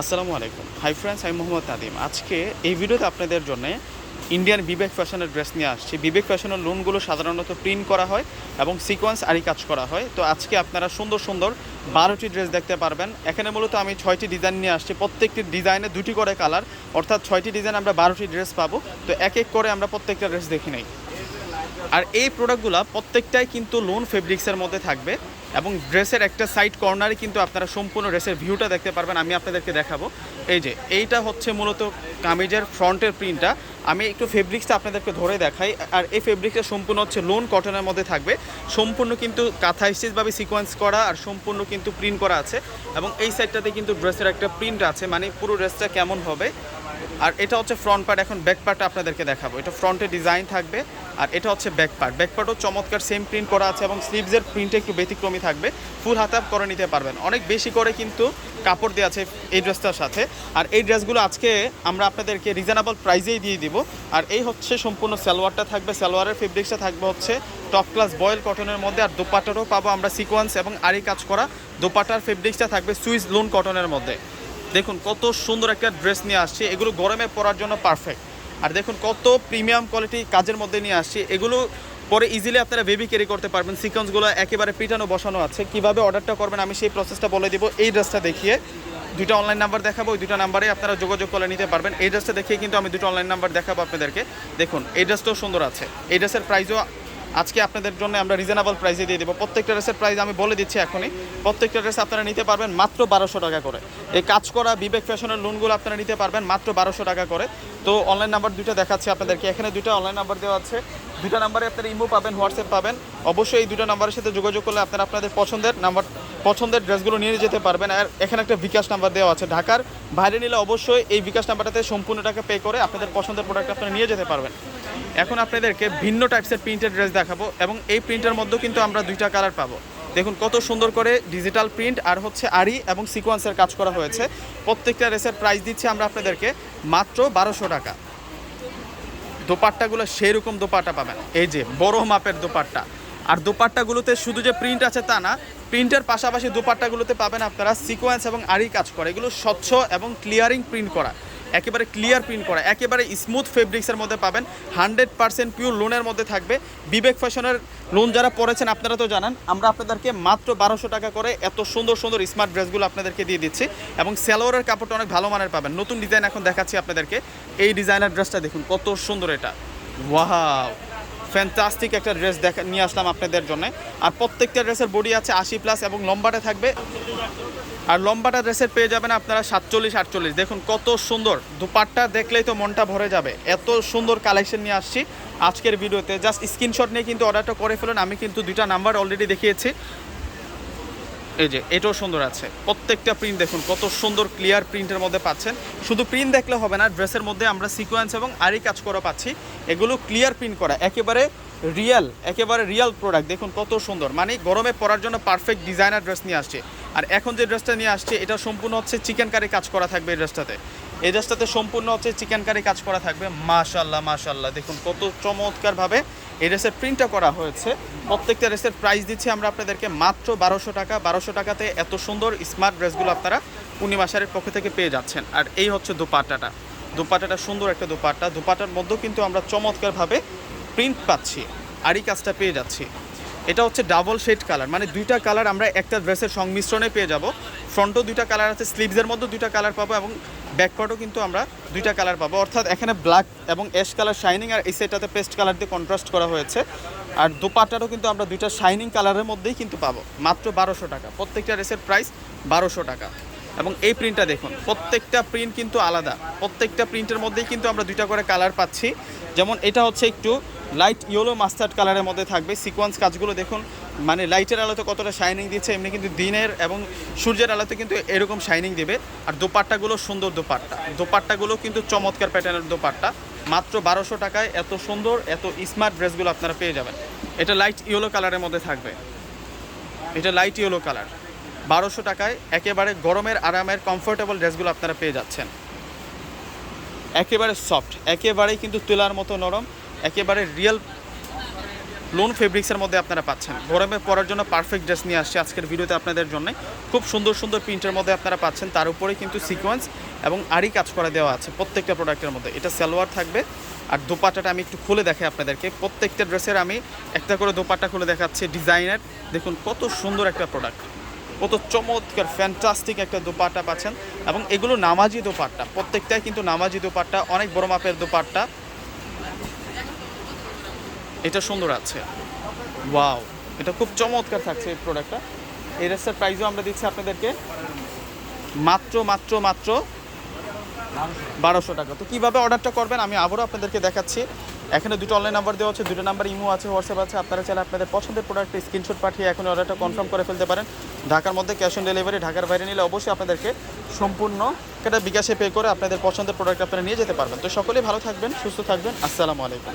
আসসালামু আলাইকুম। Hi friends, আমি মোহাম্মদ নাদিম। আজকে এই ভিডিওতে আপনাদের জন্য ইন্ডিয়ান বিবেক ফ্যাশনের ড্রেস নিয়ে আসছি। বিবেক ফ্যাশনের লোনগুলো সাধারণত প্রিন্ট করা হয় এবং সিকোয়েন্স আরি কাজ করা হয়। তো আজকে আপনারা সুন্দর সুন্দর বারোটি ড্রেস দেখতে পারবেন। এখানে মূলত আমি ছয়টি ডিজাইন নিয়ে আসছি। প্রত্যেকটি ডিজাইনে দুটি করে কালার অর্থাৎ ছয়টি ডিজাইন আমরা বারোটি ড্রেস পাবো। তো এক এক করে আমরা প্রত্যেকটা ড্রেস দেখি নেই। আর এই প্রোডাক্টগুলো প্রত্যেকটাই কিন্তু লোন ফেব্রিক্সের মধ্যে থাকবে। এবং ড্রেসের একটা সাইড কর্নারে কিন্তু আপনারা সম্পূর্ণ ড্রেসের ভিউটা দেখতে পারবেন, আমি আপনাদেরকে দেখাবো। এই যে, এইটা হচ্ছে মূলত কামিজের ফ্রন্টের প্রিন্টটা আমি একটু ফেব্রিক্সটা আপনাদেরকে ধরে দেখাই, আর এই ফেব্রিক্সটা সম্পূর্ণ হচ্ছে লোন কটনের মধ্যে থাকবে। সম্পূর্ণ কিন্তু কাঁথা স্টিচভাবে সিকোয়েন্স করা আর সম্পূর্ণ কিন্তু প্রিন্ট করা আছে। এবং এই সাইডটাতে কিন্তু ড্রেসের একটা প্রিন্ট আছে মানে পুরো ড্রেসটা কেমন হবে। আর এটা হচ্ছে ফ্রন্ট পার্ট এখন ব্যাক পার্টটা আপনাদেরকে দেখাবো। এটা ফ্রন্টে ডিজাইন থাকবে। আর এটা হচ্ছে ব্যাক পার্ট ব্যাক পার্টও চমৎকার সেম প্রিন্ট করা আছে এবং স্লিভসের প্রিন্টে একটু ব্যতিক্রমী থাকবে। ফুল হাতাপ করে নিতে পারবেন। অনেক বেশি করে কিন্তু কাপড় দেওয়া আছে এই ড্রেসটার সাথে। আর এই ড্রেসগুলো আজকে আমরা আপনাদেরকে রিজনেবল প্রাইজেই দিয়ে দিব। আর এই হচ্ছে সম্পূর্ণ সালোয়ারটা থাকবে। সালোয়ারের ফেব্রিক্সটা থাকবে হচ্ছে টপ ক্লাস বয়েল কটনের মধ্যে। আর দোপাটারও পাবো আমরা সিকোয়েন্স এবং আরি কাজ করা দোপাটার ফেব্রিক্সটা থাকবে সুইস লোন কটনের মধ্যে। দেখুন কত সুন্দর একটা ড্রেস নিয়ে আসছি। এগুলো গরমে পরার জন্য পারফেক্ট আর দেখুন কত প্রিমিয়াম কোয়ালিটি কাজের মধ্যে নিয়ে আসছি। এগুলো পরে ইজিলি আপনারা বেবি ক্যারি করতে পারবেন। সিকোয়েন্সগুলো একেবারে পিটানো, বসানো আছে। কীভাবে অর্ডারটা করবেন আমি সেই প্রসেসটা বলে দিব। এই ড্রেসটা দেখিয়ে দুটো অনলাইন নাম্বার দেখাবো। ওই দুটো নাম্বারে আপনারা যোগাযোগ করে নিতে পারবেন। এই ড্রেসটা দেখিয়ে কিন্তু আমি দুটো অনলাইন নাম্বার দেখাবো আপনাদেরকে। দেখুন, এই ড্রেসটাও সুন্দর আছে। এই ড্রেসের প্রাইসও আজকে আপনাদের জন্য আমরা রিজনেবল প্রাইসে দিয়ে দেবো। প্রত্যেকটা ড্রেসের প্রাইস আমি বলে দিচ্ছি এখনই। প্রত্যেকটা ড্রেস আপনারা নিতে পারবেন মাত্র বারোশো টাকা করে। এই কাজ করা বিবেক ফ্যাশনের লোনগুলো আপনারা নিতে পারবেন মাত্র বারোশো টাকা করে। তো অনলাইন নাম্বার দুটো দেখাচ্ছি আপনাদেরকে। এখানে দুটো অনলাইন নাম্বার দেওয়া আছে। দুটো নাম্বারে আপনারা ইমো পাবেন, হোয়াটসঅ্যাপ পাবেন। অবশ্যই এই দুটো নাম্বারের সাথে যোগাযোগ করলে আপনারা আপনাদের পছন্দের নাম্বার পছন্দের ড্রেসগুলো নিয়ে যেতে পারবেন। আর এখানে একটা বিকাশ নাম্বার দেওয়া আছে ঢাকার। বাইরে নিলে অবশ্যই এই বিকাশ নাম্বারটাতে সম্পূর্ণ টাকা পে করে আপনাদের পছন্দের প্রোডাক্ট আপনারা নিয়ে যেতে পারবেন। এখন আপনাদেরকে ভিন্ন টাইপসের প্রিন্টের ড্রেস দেখাবো এবং এই প্রিন্টের মধ্যেও কিন্তু আমরা দুইটা কালার পাবো। দেখুন কত সুন্দর করে ডিজিটাল প্রিন্ট আর হচ্ছে আরি এবং সিকোয়েন্সের কাজ করা হয়েছে। প্রত্যেকটা ড্রেসের প্রাইস দিচ্ছি আমরা আপনাদেরকে মাত্র বারোশো টাকা। দোপাট্টাগুলো সেই রকম দোপাট্টা পাবেন। এই যে বড় মাপের দোপাট্টা। আর দোপাট্টাগুলোতে শুধু যে প্রিন্ট আছে তা না প্রিন্টের পাশাপাশি দোপাট্টাগুলোতে পাবেন আপনারা সিকোয়েন্স এবং আরি কাজ করা। এগুলো স্বচ্ছ এবং ক্লিয়ারিং প্রিন্ট করা। একেবারে ক্লিয়ার প্রিন্ট করা। একেবারে স্মুথ ফেব্রিক্সের মধ্যে পাবেন। হান্ড্রেড পার্সেন্ট পিওর লোনের মধ্যে থাকবে। বিবেক ফ্যাশনের লোন যারা পড়েছেন আপনারা তো জানেন, আমরা আপনাদেরকে মাত্র বারোশো টাকা করে এত সুন্দর সুন্দর স্মার্ট ড্রেসগুলো আপনাদেরকে দিয়ে দিচ্ছি এবং স্যালোয়ারের কাপড়টা অনেক ভালো মানের পাবেন। নতুন ডিজাইন এখন দেখাচ্ছি আপনাদেরকে। এই ডিজাইনার ড্রেসটা দেখুন, কত সুন্দর এটা। ওয়াও ফ্যান্টাস্টিক একটা ড্রেস দেখা, নিয়ে আসলাম আপনাদের জন্য। আর প্রত্যেকটা ড্রেসের বডি আছে আশি প্লাস এবং লম্বাটা থাকবে। আর লম্বাটা ড্রেসের পেয়ে যাবেন আপনারা সাতচল্লিশ, আটচল্লিশ। দেখুন কত সুন্দর। দুপাটটা দেখলেই তো মনটা ভরে যাবে। এত সুন্দর কালেকশন নিয়ে আসছি আজকের ভিডিওতে। জাস্ট স্ক্রিনশট নিয়ে কিন্তু অর্ডারটা করে ফেলুন। আমি কিন্তু দুইটা নাম্বার অলরেডি দেখিয়েছি। এই যে, এটাও সুন্দর আছে। প্রত্যেকটা প্রিন্ট দেখুন, কত সুন্দর ক্লিয়ার প্রিন্টের মধ্যে পাচ্ছেন। শুধু প্রিন্ট দেখলে হবে না ড্রেসের মধ্যে আমরা সিকোয়েন্স এবং আরই কাজ করা পাচ্ছি। এগুলো ক্লিয়ার প্রিন্ট করা, একেবারে রিয়েল একেবারে রিয়েল প্রোডাক্ট দেখুন কত সুন্দর। মানে গরমে পরার জন্য পারফেক্ট ডিজাইনার ড্রেস নিয়ে আসছে। আর এখন যে ড্রেসটা নিয়ে আসছে, এটা সম্পূর্ণ হচ্ছে চিকেন কারি কাজ করা থাকবে এই ড্রেসটাতে এই ড্রেসটাতে সম্পূর্ণ হচ্ছে চিকেন কারি কাজ করা থাকবে। মাশাল্লাহ মাশাল্লাহ দেখুন কত চমৎকারভাবে এই ড্রেসের প্রিন্টটা করা হয়েছে। প্রত্যেকটা ড্রেসের প্রাইস দিচ্ছি আমরা আপনাদেরকে মাত্র বারোশো টাকা। বারোশো টাকাতে এত সুন্দর স্মার্ট ড্রেসগুলো আপনারা পূর্ণিমাশারের পক্ষ থেকে পেয়ে যাচ্ছেন। আর এই হচ্ছে দোপাট্টাটা। দোপাট্টাটা সুন্দর একটা দোপাট্টা। দোপাট্টার মধ্যেও কিন্তু আমরা চমৎকারভাবে প্রিন্ট পাচ্ছি আরই কাজটা পেয়ে যাচ্ছি। এটা হচ্ছে ডাবল শেড কালার মানে দুইটা কালার আমরা একটা ড্রেসের সংমিশ্রণে পেয়ে যাব। ফ্রন্টও দুইটা কালার আছে স্লিভসের মধ্যে দুইটা কালার পাবো এবং ব্যাকপার্টও কিন্তু আমরা দুইটা কালার পাবো। অর্থাৎ এখানে ব্ল্যাক এবং অ্যাশ কালার শাইনিং আর এই সেটটাতে পেস্ট কালার দিয়ে কন্ট্রাস্ট করা হয়েছে। আর দুপাটারও কিন্তু আমরা দুইটা শাইনিং কালারের মধ্যেই কিন্তু পাবো। মাত্র বারোশো টাকা। প্রত্যেকটা রেসের প্রাইস বারোশো টাকা। এবং এই প্রিন্টটা দেখুন, প্রত্যেকটা প্রিন্ট কিন্তু আলাদা। প্রত্যেকটা প্রিন্টের মধ্যেই কিন্তু আমরা দুইটা করে কালার পাচ্ছি। যেমন এটা হচ্ছে একটু লাইট ইয়েলো মাস্টার্ড কালারের মধ্যে থাকবে। সিকোয়েন্স কাজগুলো দেখুন মানে লাইটের আলোতে কতটা শাইনিং দিচ্ছে, এমনি কিন্তু দিনের এবং সূর্যের আলোতে কিন্তু এরকম শাইনিং দেবে। আর দোপাট্টাগুলো সুন্দর দোপাট্টা। দোপাট্টাগুলো কিন্তু চমৎকার প্যাটার্নের দোপাট্টা। মাত্র বারোশো টাকায় এত সুন্দর, এত স্মার্ট ড্রেসগুলো আপনারা পেয়ে যাবেন। এটা লাইট ইয়েলো কালারের মধ্যে থাকবে। এটা লাইট ইয়েলো কালার বারোশো টাকায় একেবারে গরমের আরামের কমফোর্টেবল ড্রেসগুলো আপনারা পেয়ে যাচ্ছেন। একেবারে সফট একেবারেই কিন্তু তুলার মতো নরম, একেবারে রিয়েল লোন ফেব্রিক্সের মধ্যে আপনারা পাচ্ছেন। গরমে পরার জন্য পারফেক্ট ড্রেস নিয়ে আসছে আজকের ভিডিওতে আপনাদের জন্য। খুব সুন্দর সুন্দর প্রিন্টের মধ্যে আপনারা পাচ্ছেন, তার উপরে কিন্তু সিকোয়েন্স এবং আরই কাজ করে দেওয়া আছে প্রত্যেকটা প্রোডাক্টের মধ্যে। এটা সালোয়ার থাকবে, আর দোপাট্টাটা আমি একটু খুলে দেখাই আপনাদেরকে। প্রত্যেকটা ড্রেসের আমি একটা করে দোপাট্টা খুলে দেখাচ্ছি ডিজাইনের দেখুন কত সুন্দর একটা প্রোডাক্ট কত চমৎকার ফ্যান্টাস্টিক একটা দোপাট্টা পাচ্ছেন। এবং এগুলো নামাজি দোপাট্টা, প্রত্যেকটাই কিন্তু নামাজি দোপাট্টা, অনেক বড় মাপের দোপাট্টা। এটা সুন্দর আছে। ওয়াও এটা খুব চমৎকার থাকছে এই প্রোডাক্টটা এই ড্রেসের প্রাইসও আমরা দিচ্ছি আপনাদেরকে। মাত্র মাত্র মাত্র বারোশো টাকা। তো কীভাবে অর্ডারটা করবেন আমি আবারও আপনাদেরকে দেখাচ্ছি। এখানে দুটো অনলাইন নাম্বার দেওয়া আছে, দুটো নাম্বার ইমো আছে হোয়াটসঅ্যাপ আছে। আপনারা চাইলে আপনাদের পছন্দের প্রোডাক্টের স্ক্রিনশট পাঠিয়ে এখন অর্ডারটা কনফার্ম করে ফেলতে পারেন। ঢাকার মধ্যে ক্যাশ অন ডেলিভারি ঢাকার বাইরে নিলে অবশ্যই আপনাদেরকে সম্পূর্ণ একটা বিকাশে পে করে আপনাদের পছন্দের প্রোডাক্ট আপনারা নিয়ে যেতে পারবেন। তো সকলেই ভালো থাকবেন, সুস্থ থাকবেন। আসসালামু আলাইকুম।